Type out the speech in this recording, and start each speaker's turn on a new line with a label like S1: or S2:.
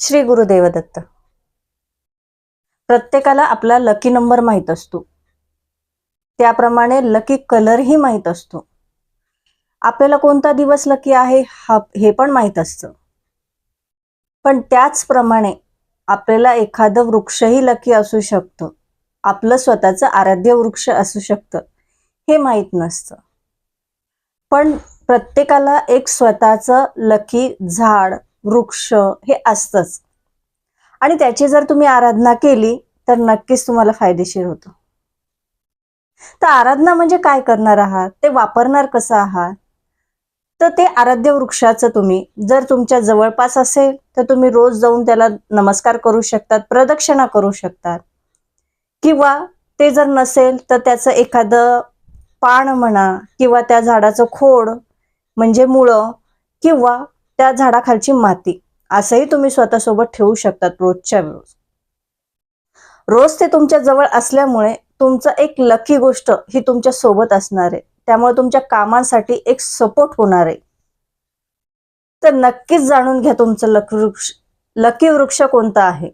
S1: श्री गुरुदेव दत्त प्रत्येकाला आपला lucky number माहीत असतो. त्याप्रमाणे लकी कलरही माहीत असतो. आपल्याला कोणता दिवस लकी आहे हा हे पण माहीत असतं. पण त्याचप्रमाणे आपल्याला एखादं वृक्षही लकी असू शकतं. आपलं स्वतःचं आराध्य वृक्ष असू शकतं हे माहीत नसतं. पण प्रत्येकाला एक स्वतःचं लकी झाड वृक्ष हे असतंच. आणि त्याची जर तुम्ही आराधना केली तर नक्कीच तुम्हाला फायदेशीर होतं. तर आराधना म्हणजे काय करणार आहात? ते वापरणार कसं आहात? तर ते आराध्य वृक्षाचं तुम्ही जर तुमच्या जवळपास असेल तर तुम्ही रोज जाऊन त्याला नमस्कार करू शकतात प्रदक्षिणा करू शकतात. किंवा ते जर नसेल तर त्याचं एखादं पान म्हणा किंवा त्या झाडाचं खोड म्हणजे मुळं किंवा त्या झाडाखालची माती. असंही तुम्ही स्वतःसोबत ठेवू शकतात रोजच्या रोज. रोज ते तुमच्या जवळ असल्यामुळे तुमचं एक लकी गोष्ट ही तुमच्यासोबत असणार आहे. त्यामुळे तुमच्या कामांसाठी एक सपोर्ट होणार आहे. तर नक्कीच जाणून घ्या तुमचं लकी वृक्ष लकी वृक्ष कोणता आहे.